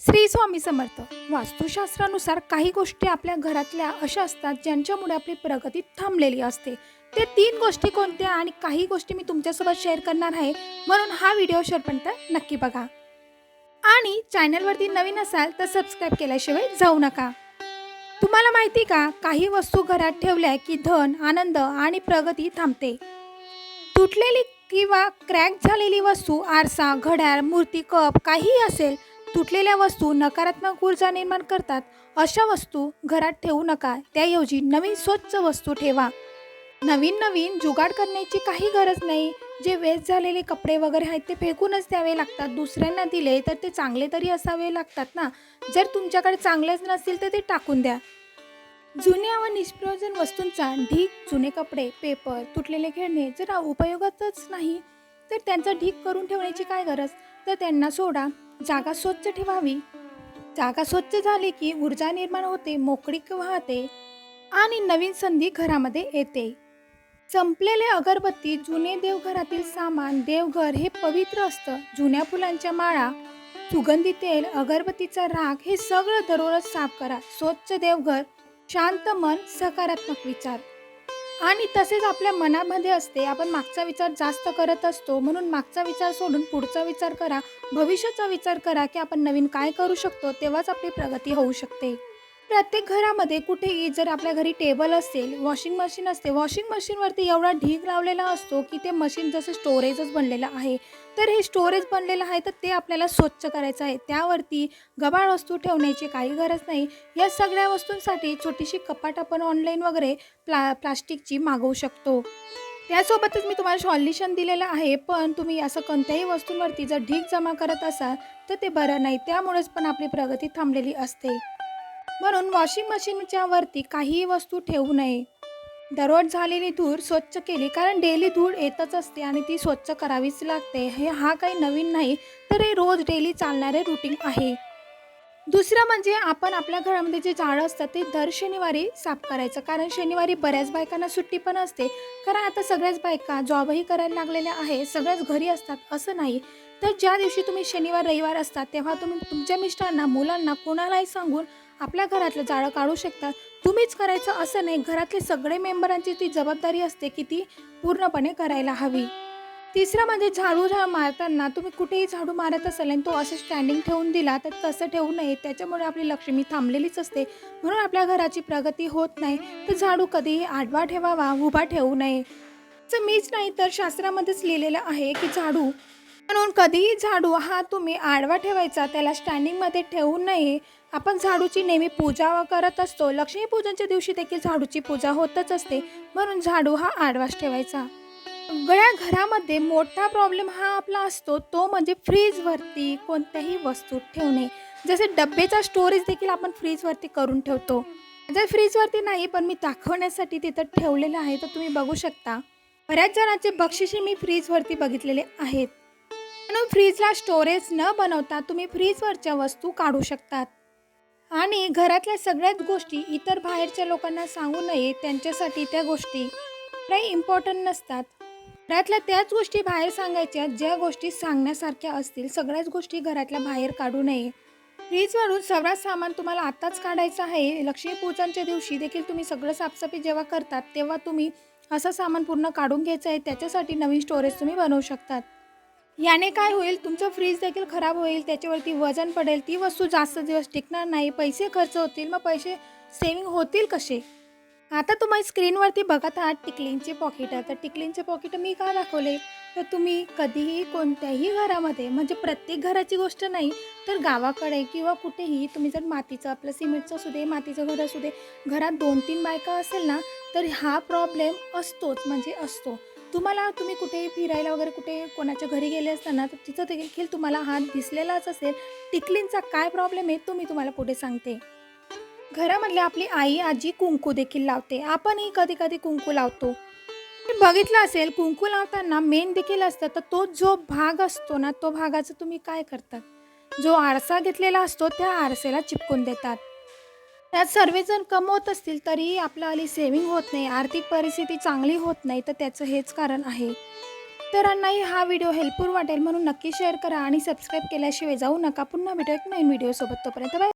श्री स्वामी समर्थ. वास्तुशास्त्रानुसार काही गोष्टी आपल्या घरातल्या अशा असतात ज्यांच्यामुळे आपली प्रगती थांबलेली असते. ते तीन गोष्टी कोणत्या आणि काही गोष्टी मी तुमच्यासोबत शेअर करणार आहे म्हणून हा व्हिडिओ शेअरपर्यंत नक्की बघा. आणि चॅनलवरती नवीन असाल तर सबस्क्राईब केल्याशिवाय जाऊ नका. तुम्हाला माहिती का काही वस्तू घरात ठेवल्या की धन आनंद आणि प्रगती थांबते. तुटलेली किंवा क्रॅक झालेली वस्तू आरसा घड्याळ मूर्ती कप काहीही असेल तुटलेल्या वस्तू नकारात्मक ऊर्जा निर्माण करतात. अशा वस्तू घरात ठेवू नका. त्याऐवजी नवीन स्वच्छ वस्तू ठेवा. नवीन नवीन जुगाड करण्याची काही गरज नाही. जे वेस्ट झालेले कपडे वगैरे आहेत ते फेकूनच द्यावे लागतात. दुसऱ्यांना दिले तर ते चांगले तरी असावे लागतात ना? जर तुमच्याकडे चांगलेच नसतील तर ते टाकून द्या. जुन्या व निष्प्रयोजन वस्तूंचा ढीक जुने कपडे पेपर तुटलेले खेळणे जर उपयोगातच नाही तर त्यांचा ढीक करून ठेवण्याची काय गरज? तर त्यांना सोडा. जागा स्वच्छ ठेवावी. जागा स्वच्छ झाली की ऊर्जा निर्माण होते मोकळीक वाहते आणि नवीन संधी घरामध्ये येते. संपलेले अगरबत्ती जुने देवघरातील सामान देवघर हे पवित्र असतं. जुन्या फुलांच्या माळा सुगंधी तेल अगरबत्तीचा राग हे सगळं दररोज साफ करा. स्वच्छ देवघर शांत मन सकारात्मक विचार. आणि तसेच आपल्या मनामध्ये असते आपण मागचा विचार जास्त करत असतो म्हणून मागचा विचार सोडून पुढचा विचार करा भविष्याचा विचार करा की आपण नवीन काय करू शकतो तेव्हाच आपली प्रगती होऊ शकते. प्रत्येक घरामध्ये कुठेही जर आपल्या घरी टेबल असेल वॉशिंग मशीन असते वॉशिंग मशीनवरती एवढा ढीग लावलेला असतो की ते मशीन जसं स्टोरेजच बनलेलं आहे. तर हे स्टोरेज बनलेलं आहे तर ते आपल्याला स्वच्छ करायचं आहे. त्यावरती गबाळ वस्तू ठेवण्याची काही गरज नाही. या सगळ्या वस्तूंसाठी छोटीशी कपाट आपण ऑनलाईन वगैरे प्ला प्लास्टिकची मागवू शकतो. त्यासोबतच मी तुम्हाला सॉल्युशन दिलेलं आहे पण तुम्ही असं कोणत्याही वस्तूंवरती जर ढीग जमा करत असाल तर ते बरं नाही. त्यामुळेच पण आपली प्रगती थांबलेली असते. म्हणून वॉशिंग मशीनच्या वरती काहीही वस्तू ठेवू नये. दररोज झालेली धूळ स्वच्छ केली कारण डेली धूळ येतच असते आणि ती स्वच्छ करावीच लागते. हे हा काही नवीन नाही तर हे रोज डेली चालणारे रुटीन आहे. दुसरं म्हणजे आपण आपल्या घरामध्ये जे झाडं असतात ते दर शनिवारी साफ करायचं कारण शनिवारी बऱ्याच बायकांना सुट्टी पण असते. कारण आता सगळ्याच बायका जॉबही करायला लागलेल्या आहे सगळ्याच घरी असतात असं नाही. तर ज्या दिवशी तुम्ही शनिवार रविवार असतात तेव्हा तुम्ही तुमच्या मिस्टरांना मुलांना कोणालाही सांगून आपल्या घरातलं जाळं काढू शकता तुम्हीच करायचं असं नाही. घरातले सगळे मेंबरांची ती जबाबदारी असते की ती पूर्णपणे करायला हवी. तिसरं म्हणजे झाडू झाड मारताना तुम्ही कुठेही झाडू मारत असाल आणि तो असं स्टँडिंग ठेवून दिला तर तसं ठेवू नये. त्याच्यामुळे आपली लक्ष्मी थांबलेलीच असते. म्हणून आपल्या घराची प्रगती होत नाही. तर झाडू कधीही आडवा ठेवावा उभा ठेवू नये. तर मीच नाही तर शास्त्रामध्येच लिहिलेलं आहे की झाडू म्हणून कधीही झाडू हा तुम्ही आडवा ठेवायचा त्याला स्टँडिंगमध्ये ठेवू नये. आपण झाडूची नेहमी पूजा करत असतो. लक्ष्मीपूजनच्या दिवशी देखील झाडूची पूजा होतच असते. म्हणून झाडू हा आडवाच ठेवायचा. सगळ्या घरामध्ये मोठा प्रॉब्लेम हा आपला असतो. तो म्हणजे फ्रीजवरती कोणत्याही वस्तू ठेवणे. जसे डब्बेचा स्टोरेज देखील आपण फ्रीजवरती करून ठेवतो. जर फ्रीजवरती नाही पण मी दाखवण्यासाठी तिथं ठेवलेलं आहे तर तुम्ही बघू शकता. बऱ्याच जणांचे बक्षिसे मी फ्रीजवरती बघितलेले आहेत. म्हणून फ्रीजला स्टोरेज न बनवता तुम्ही फ्रीजवरच्या वस्तू काढू शकतात. आणि घरातल्या सगळ्याच गोष्टी इतर बाहेरच्या लोकांना सांगू नये त्यांच्यासाठी त्या गोष्टी काही इम्पॉर्टंट नसतात. घरातल्या त्याच गोष्टी बाहेर सांगायच्या ज्या गोष्टी सांगण्यासारख्या असतील सगळ्याच गोष्टी घरातल्या बाहेर काढू नये. फ्रीजवरून सगळं सामान तुम्हाला आत्ताच काढायचं आहे. लक्ष्मीपूजनच्या दिवशी देखील तुम्ही सगळं साफसफाई जेव्हा करतात तेव्हा तुम्ही असं सामान पूर्ण काढून घ्यायचं आहे. त्याच्यासाठी नवीन स्टोरेज तुम्ही बनवू शकतात. याने काय होईल? तुमचं फ्रीज देखील खराब होईल त्याच्यावरती वजन पडेल ती वस्तू जास्त दिवस टिकणार नाही पैसे खर्च होतील मग पैसे सेविंग होतील कसे? आता तुम्ही स्क्रीनवरती बघत आहात टिकलींचे पॉकेट तर टिकलींचे पॉकेट मी का दाखवले? तर तुम्ही कधीही कोणत्याही घरामध्ये म्हणजे प्रत्येक घराची गोष्ट नाही तर गावाकडे किंवा कुठेही तुम्ही जर मातीचं आपलं सिमेंटचं असू दे मातीचं घर असू दे घरात दोन तीन बायका असेल ना तर हा प्रॉब्लेम असतोच म्हणजे असतो. तुम्हाला तुम्ही कुठेही फिरायला वगैरे कुठे कोणाच्या घरी गेले असताना तर तिथं देखील तुम्हाला हात दिसलेलाच असेल. टिकलींचा काय प्रॉब्लेम आहे तो मी तुम्हाला पुढे सांगते. घरामधली आपली आई आजी कुंकू देखील लावते. आपणही कधी कधी कुंकू लावतो. बघितलं असेल कुंकू लावताना मेन देखील असतं तर तो जो भाग असतो ना तो भागाचं तुम्ही काय करतात? जो आरसा घेतलेला असतो त्या आरसेला चिपकून देतात. त्यात सर्वजण कमवत असतील तरीही आपलं आली सेव्हिंग होत नाही आर्थिक परिस्थिती चांगली होत नाही तर त्याचं हेच कारण आहे. इतरांनाही हा व्हिडिओ हेल्पफुल वाटेल म्हणून नक्की शेअर करा आणि सबस्क्राईब केल्याशिवाय जाऊ नका. पुन्हा भेटू एक नवीन व्हिडिओसोबत तोपर्यंत बाय